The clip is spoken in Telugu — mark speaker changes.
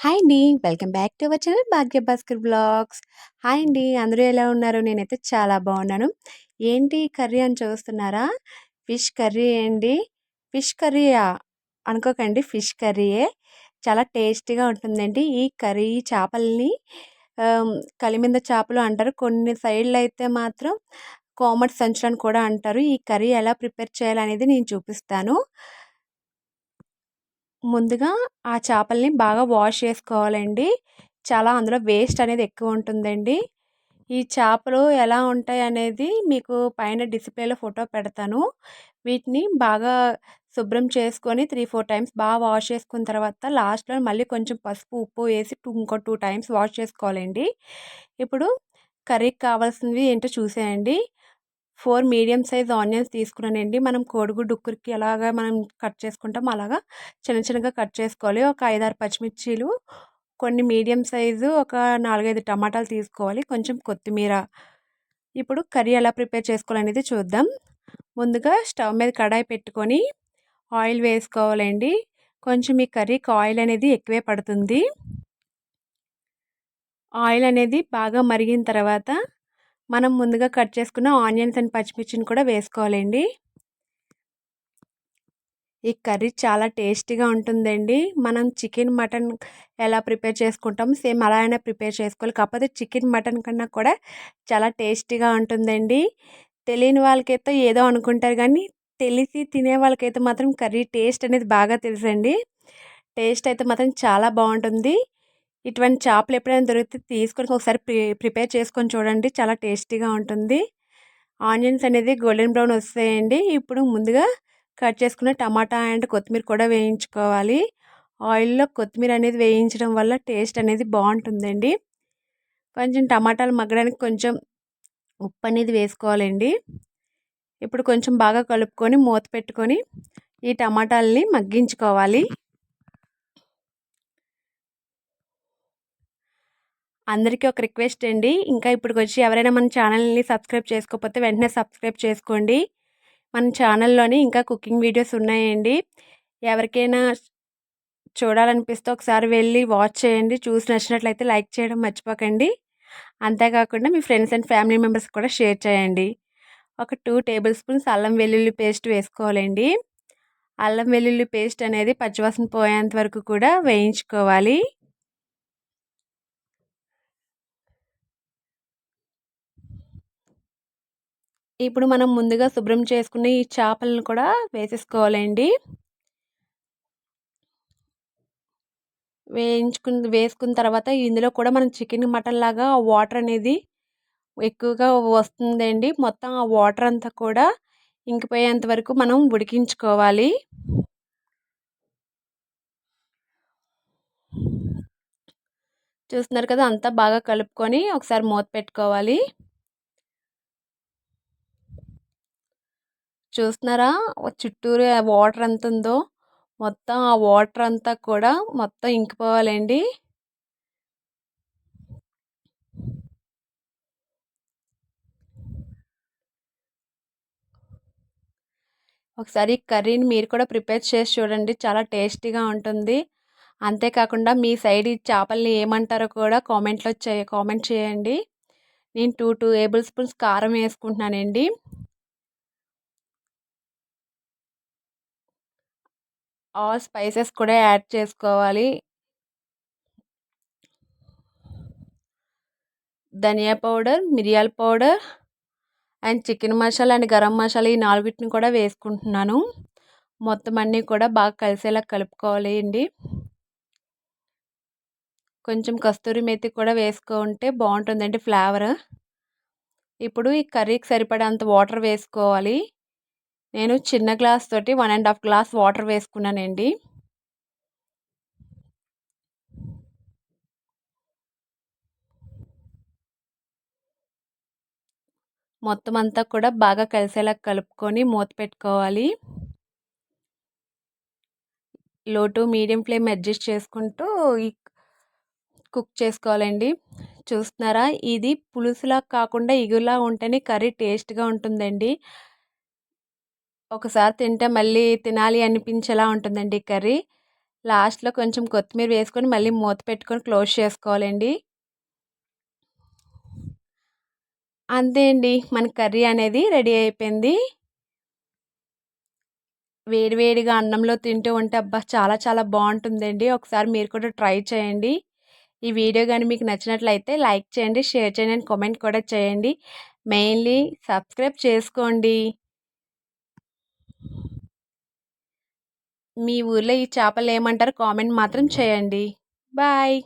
Speaker 1: హాయ్ అండి. Welcome back to our channel Bhagya Bhaskar blogs hi అండి. అందరూ ఎలా ఉన్నారు? నేనైతే చాలా బాగున్నాను. ఏంటి కర్రీ అని చూస్తున్నారా? ఫిష్ కర్రీ అండి. ఫిష్ కర్రీయా అనుకోకండి ఫిష్ కర్రీయే. చాలా టేస్టీగా ఉంటుందండి. ఈ కర్రీ చేపల్ని కలిమింద చేపలు అంటారు. కొన్ని సైడ్లు అయితే మాత్రం కోమట్ సంచులు అని కూడా అంటారు. ఈ కర్రీ ఎలా ప్రిపేర్ చేయాలనేది నేను చూపిస్తాను. ముందుగా ఆ చేపల్ని బాగా వాష్ చేసుకోవాలండి. చాలా అందులో వేస్ట్ అనేది ఎక్కువ ఉంటుందండి. ఈ చేపలు ఎలా ఉంటాయి అనేది మీకు పైన డిస్‌ప్లేలో ఫోటో పెడతాను. వీటిని బాగా శుభ్రం చేసుకొని 3, 4 టైమ్స్ బాగా వాష్ చేసుకున్న తర్వాత లాస్ట్‌లో మళ్ళీ కొంచెం పసుపు, ఉప్పు వేసి టూ ఇంకో టూ టైమ్స్ వాష్ చేసుకోవాలండి. ఇప్పుడు కర్రీకి కావాల్సినవి ఏంటో చూసేయండి. ఫోర్ మీడియం సైజ్ ఆనియన్స్ తీసుకున్నానండి. మనం కోడిగుడ్డు ఉక్కురికి ఎలాగా మనం కట్ చేసుకుంటాం అలాగా చిన్న చిన్నగా కట్ చేసుకోవాలి. ఒక 5, 6 పచ్చిమిర్చీలు, కొన్ని మీడియం సైజు ఒక 4, 5 టమాటాలు తీసుకోవాలి. కొంచెం కొత్తిమీర. ఇప్పుడు కర్రీ ఎలా ప్రిపేర్ చేసుకోవాలనేది చూద్దాం. ముందుగా స్టవ్ మీద కడాయి పెట్టుకొని ఆయిల్ వేసుకోవాలండి. కొంచెం ఈ కర్రీకి ఆయిల్ అనేది ఎక్కువే పడుతుంది. ఆయిల్ అనేది బాగా మరిగిన తర్వాత మనం ముందుగా కట్ చేసుకున్న ఆనియన్స్ అండ్ పచ్చిమిర్చిని కూడా వేసుకోవాలండి. ఈ కర్రీ చాలా టేస్టీగా ఉంటుందండి. మనం చికెన్, మటన్ ఎలా ప్రిపేర్ చేసుకుంటాం సేమ్ అలా అయినా ప్రిపేర్ చేసుకోవాలి. కాకపోతే చికెన్, మటన్ కన్నా కూడా చాలా టేస్టీగా ఉంటుందండి. తెలియని వాళ్ళకైతే ఏదో అనుకుంటారు కానీ తెలిసి తినే వాళ్ళకైతే మాత్రం కర్రీ టేస్ట్ అనేది బాగా తెలుసండి. టేస్ట్ అయితే మాత్రం చాలా బాగుంటుంది. ఇటువంటి చేపలు ఎప్పుడైనా దొరికితే తీసుకొని ఒకసారి ప్రి ప్రిపేర్ చేసుకొని చూడండి. చాలా టేస్టీగా ఉంటుంది. ఆనియన్స్ అనేది గోల్డెన్ బ్రౌన్ వస్తాయండి. ఇప్పుడు ముందుగా కట్ చేసుకున్న టమాటా అండ్ కొత్తిమీర కూడా వేయించుకోవాలి. ఆయిల్‌లో కొత్తిమీర అనేది వేయించడం వల్ల టేస్ట్ అనేది బాగుంటుందండి. కొంచెం టమాటాలు మగ్గడానికి కొంచెం ఉప్పు అనేది వేసుకోవాలండి. ఇప్పుడు కొంచెం బాగా కలుపుకొని మూత పెట్టుకొని ఈ టమాటాలని మగ్గించుకోవాలి. అందరికీ ఒక రిక్వెస్ట్ అండి. ఇంకా ఇప్పటికొచ్చి ఎవరైనా మన ఛానల్‌ని సబ్స్క్రైబ్ చేసుకోకపోతే వెంటనే సబ్స్క్రైబ్ చేసుకోండి. మన ఛానల్‌లోని ఇంకా కుకింగ్ వీడియోస్ ఉన్నాయండి. ఎవరికైనా చూడాలనిపిస్తే ఒకసారి వెళ్ళి వాచ్ చేయండి. చూసి నచ్చినట్లయితే లైక్ చేయడం మర్చిపోకండి. అంతేకాకుండా మీ ఫ్రెండ్స్ అండ్ ఫ్యామిలీ మెంబర్స్ కూడా షేర్ చేయండి. ఒక టూ టేబుల్ స్పూన్స్ అల్లం వెల్లుల్లి పేస్ట్ వేసుకోవాలండి. అల్లం వెల్లుల్లి పేస్ట్ అనేది పచ్చివాసన పోయేంత వరకు కూడా వేయించుకోవాలి. ఇప్పుడు మనం ముందుగా శుభ్రం చేసుకున్న ఈ చేపలను కూడా వేసేసుకోవాలండి. వేయించుకున్న వేసుకున్న తర్వాత ఇందులో కూడా మనం చికెన్, మటన్ లాగా వాటర్ అనేది ఎక్కువగా వస్తుందండి. మొత్తం ఆ వాటర్ అంతా కూడా ఇంకిపోయేంత వరకు మనం ఉడికించుకోవాలి. చూస్తున్నారు కదా! అంతా బాగా కలుపుకొని ఒకసారి మూత పెట్టుకోవాలి. చూస్తున్నారా? చుట్టూరు వాటర్ ఎంత ఉందో మొత్తం ఆ వాటర్ అంతా కూడా మొత్తం ఇంకిపోవాలండి. ఒకసారి కర్రీని మీరు కూడా ప్రిపేర్ చేసి చూడండి. చాలా టేస్టీగా ఉంటుంది. అంతేకాకుండా మీ సైడ్ ఈ చేపల్ని ఏమంటారో కూడా కామెంట్‌లో చే కామెంట్ చేయండి. నేను టూ టూ టేబుల్ స్పూన్స్ కారం వేసుకుంటున్నానండి. ఆల్ స్పైసెస్ కూడా యాడ్ చేసుకోవాలి. ధనియా పౌడర్, మిరియాల powder and chicken masala and garam masala ఈ నాలుగిటిని కూడా వేసుకుంటున్నాను. మొత్తం అన్నీ కూడా బాగా కలిసేలా కలుపుకోవాలి అండి. కొంచెం కస్తూరి మేతి కూడా వేసుకుంటే బాగుంటుందండి ఫ్లేవర్. ఇప్పుడు ఈ కర్రీకి సరిపడేంత వాటర్ వేసుకోవాలి. నేను చిన్న గ్లాస్ తోటి one and half glass water వేసుకున్నానండి. మొత్తం అంతా కూడా బాగా కలిసేలా కలుపుకొని మూత పెట్టుకోవాలి. Low to medium flame adjust చేసుకుంటూ కుక్ చేసుకోవాలండి. చూస్తున్నారా? ఇది పులుసులా కాకుండా ఇగులా ఉంటేనే కర్రీ టేస్ట్‌గా ఉంటుందండి. ఒకసారి తింటే మళ్ళీ తినాలి అనిపించేలా ఉంటుందండి ఈ కర్రీ. లాస్ట్లో కొంచెం కొత్తిమీర వేసుకొని మళ్ళీ మూత పెట్టుకొని క్లోజ్ చేసుకోవాలండి. అంతే అండి. మన కర్రీ అనేది రెడీ అయిపోయింది. వేడివేడిగా అన్నంలో తింటూ ఉంటే అబ్బా! చాలా చాలా బాగుంటుందండి. ఒకసారి మీరు కూడా ట్రై చేయండి. ఈ వీడియో కానీ మీకు నచ్చినట్లయితే లైక్ చేయండి షేర్ చేయండి అండ్ కామెంట్ కూడా చేయండి. మెయిన్లీ సబ్స్క్రైబ్ చేసుకోండి. మీ ఊర్లో ఈ చేపలు ఏమంటారు కామెంట్ మాత్రం చేయండి. బాయ్.